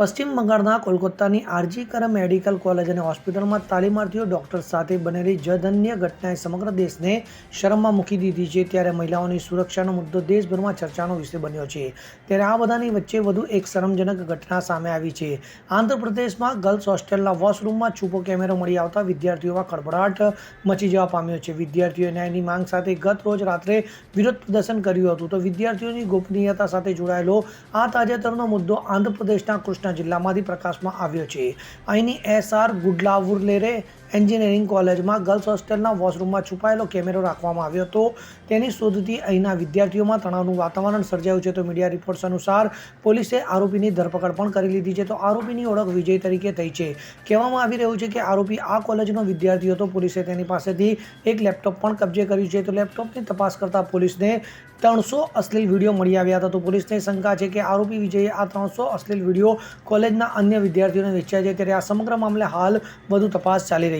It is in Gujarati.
પશ્ચિમ બંગાળના કોલકાતાની આરજી કર મેડિકલ કોલેજ અને હોસ્પિટલમાં તાલીમાર્થીઓ ડોક્ટર સાથે બનેલી જધન્ય ઘટનાએ સમગ્ર દેશને શરમમાં મૂકી દીધી છે. ત્યારે મહિલાઓની સુરક્ષાનો મુદ્દો દેશભરમાં ચર્ચાનો વિષય બન્યો છે. ત્યારે આ બધાની વચ્ચે વધુ એક શરમજનક ઘટના સામે આવી છે. આંધ્રપ્રદેશમાં ગર્લ્સ હોસ્ટેલના વોશરૂમમાં છૂપો કેમેરો મળી આવતા વિદ્યાર્થીઓમાં ખળભળાટ મચી જવા પામ્યો છે. વિદ્યાર્થીઓએ ન્યાયની માંગ સાથે ગત રોજ રાત્રે વિરોધ પ્રદર્શન કર્યું હતું. તો વિદ્યાર્થીઓની ગોપનીયતા સાથે જોડાયેલો આ તાજેતરનો મુદ્દો આંધ્રપ્રદેશના કૃષ્ણા જિલ્લામાંથી પ્રકાશમાં આવ્યો છે. અહીંની એસઆર ગુડલાવુરલેરે એન્જિનિયરિંગ કોલેજમાં ગર્લ્સ હોસ્ટેલના વોશરૂમમાં છુપાયેલો કેમેરો રાખવામાં આવ્યો હતો. તેની શોધથી અહીંના વિદ્યાર્થીઓમાં તણાવનું વાતાવરણ સર્જાયું છે. તો મીડિયા રિપોર્ટ્સ અનુસાર પોલીસે આરોપીની ધરપકડ પણ કરી લીધી છે. તો આરોપીની ઓળખ વિજય તરીકે થઈ છે. કહેવામાં આવી રહ્યું છે કે આરોપી આ કોલેજનો વિદ્યાર્થી હતો. પોલીસે તેની પાસેથી એક લેપટોપ પણ કબજે કર્યું છે. તો લેપટોપની તપાસ કરતાં પોલીસને ત્રણસો અશ્લીલ વીડિયો મળી આવ્યા હતા. તો પોલીસને શંકા છે કે આરોપી વિજયે આ ત્રણસો અશ્લીલ વીડિયો કોલેજના અન્ય વિદ્યાર્થીઓને વેચ્યા છે. ત્યારે આ સમગ્ર મામલે હાલ વધુ તપાસ ચાલી રહી